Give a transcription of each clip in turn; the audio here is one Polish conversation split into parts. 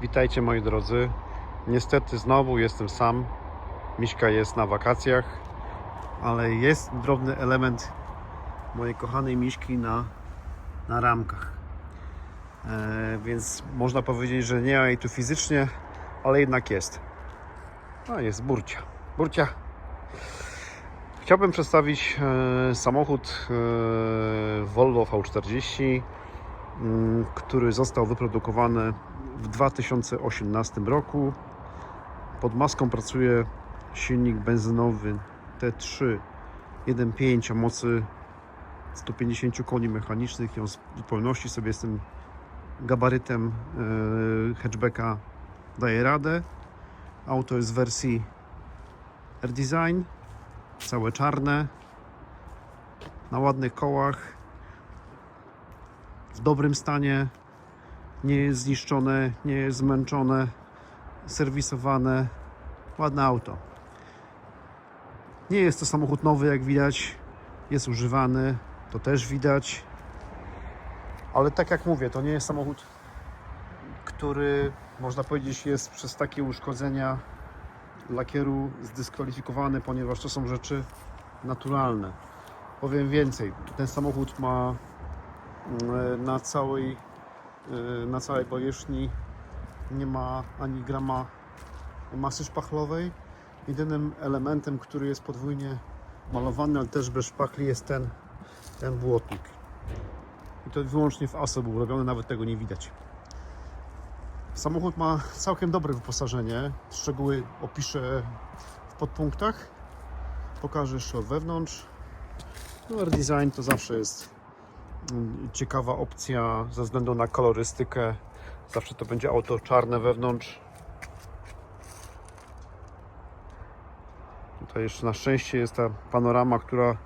Witajcie moi drodzy. Niestety znowu jestem sam. Miśka jest na wakacjach, ale jest drobny element mojej kochanej Miśki na, na ramkach. E, więc można powiedzieć, że nie ma jej tu fizycznie, ale jednak jest. A jest Burcia. Burcia. Chciałbym przedstawić e, samochód e, Volvo V40, mm, który został wyprodukowany w 2018 roku. Pod maską pracuje silnik benzynowy T3 1.5 o mocy 150 koni mechanicznych i on w zupełności sobie z tym gabarytem e, hatchbacka daje radę. Auto jest w wersji R-Design, całe czarne, na ładnych kołach, w dobrym stanie, nie jest zniszczone, nie jest zmęczone, serwisowane, ładne auto. Nie jest to samochód nowy, jak widać, jest używany, to też widać, ale tak jak mówię, to nie jest samochód, który można powiedzieć jest przez takie uszkodzenia lakieru zdyskwalifikowany, ponieważ to są rzeczy naturalne. Powiem więcej, ten samochód ma mm, na całej, na całej powierzchni nie ma ani grama masy szpachlowej. Jedynym elementem, który jest podwójnie malowany, ale też bez szpachli jest ten, ten błotnik. I to wyłącznie w ASO był robiony, nawet tego nie widać. Samochód ma całkiem dobre wyposażenie. Szczegóły opiszę w podpunktach. Pokażę jeszcze od wewnątrz. No, design to zawsze jest ciekawa opcja ze względu na kolorystykę. Zawsze to będzie auto czarne wewnątrz. Tutaj jeszcze na szczęście jest ta panorama, która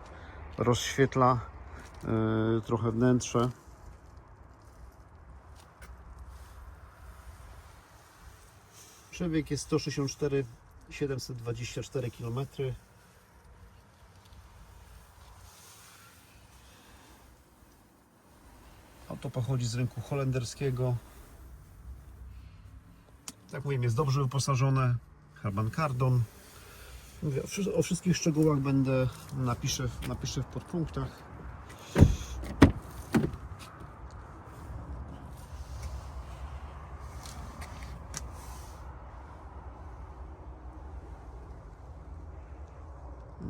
rozświetla yy, trochę wnętrze. Przebieg jest 164 724 km. Auto pochodzi z rynku holenderskiego. Tak mówię, jest dobrze wyposażone. Harman Kardon. Mówię, o, wszy- o wszystkich szczegółach będę napiszę, napiszę w podpunktach.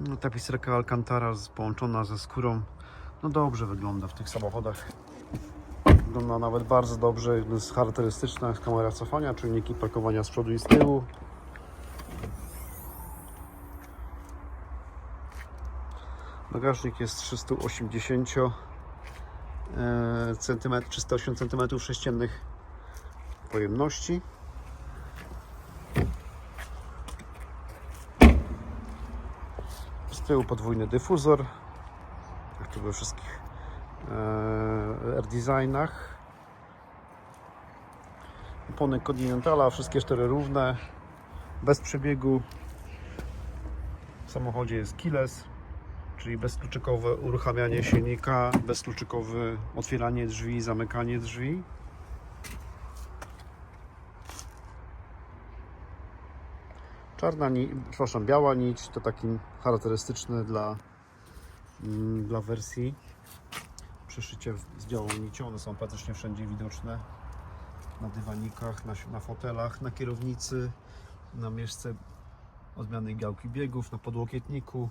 No, tapicerka Alcantara połączona ze skórą. No dobrze wygląda w tych samochodach. Wygląda nawet bardzo dobrze. Jest charakterystyczna jest kamera cofania, czujniki parkowania z przodu i z tyłu. Bagażnik jest 380 cm, 308 cm sześciennych pojemności. Z tyłu podwójny dyfuzor, jak to we wszystkich R-Designach. Opony Continentala, wszystkie cztery równe, bez przebiegu. W samochodzie jest keyless, czyli bezkluczykowe uruchamianie silnika, bezkluczykowe otwieranie drzwi, zamykanie drzwi. Czarna, przepraszam, biała nić to taki charakterystyczny dla, mm, dla wersji. Przeszycie w- z białą nicią, one są praktycznie wszędzie widoczne. Na dywanikach, na, na fotelach, na kierownicy, na mieszce odmiany gałki biegów, na podłokietniku.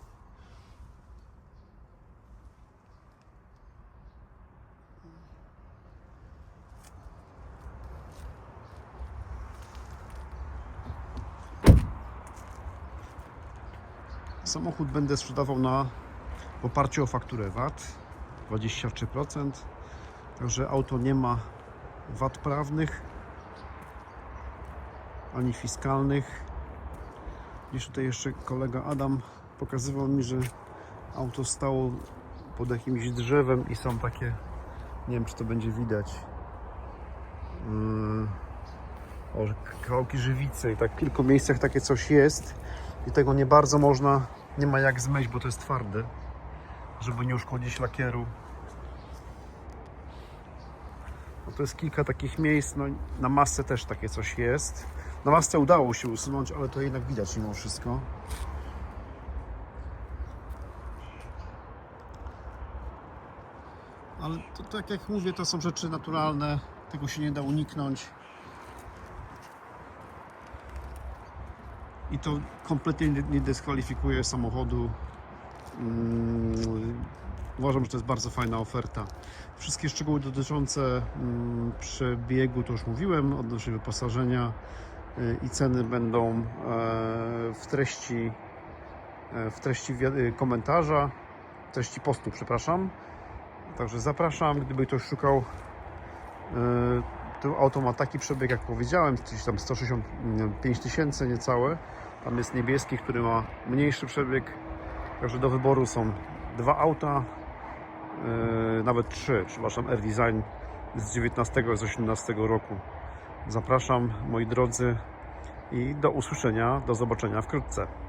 Samochód będę sprzedawał na oparciu o fakturę VAT 23%. Także auto nie ma VAT prawnych ani fiskalnych. Gdzieś tutaj jeszcze kolega Adam pokazywał mi, że auto stało pod jakimś drzewem i są takie, nie wiem czy to będzie widać, że kawałki żywicy i tak w kilku miejscach takie coś jest i tego nie bardzo można, nie ma jak zmyć, bo to jest twarde, żeby nie uszkodzić lakieru. To jest kilka takich miejsc, no na masce też takie coś jest. Na masce udało się usunąć, ale to jednak widać mimo wszystko. Ale to tak jak mówię, to są rzeczy naturalne, tego się nie da uniknąć. I to kompletnie nie- nie dyskwalifikuje samochodu. Uważam, że to jest bardzo fajna oferta. Wszystkie szczegóły dotyczące mm, przebiegu to już mówiłem, odnośnie wyposażenia y, i ceny będą e, w treści, e, w treści y, komentarza, w treści postu, przepraszam. Także zapraszam, gdyby ktoś szukał. e, To auto ma taki przebieg, jak powiedziałem, gdzieś tam 165 tysięcy niecałe. Tam jest niebieski, który ma mniejszy przebieg. Także do wyboru są dwa auta, nawet trzy, przepraszam, R-Design z 19 z 18 roku. Zapraszam moi drodzy i do usłyszenia, do zobaczenia wkrótce.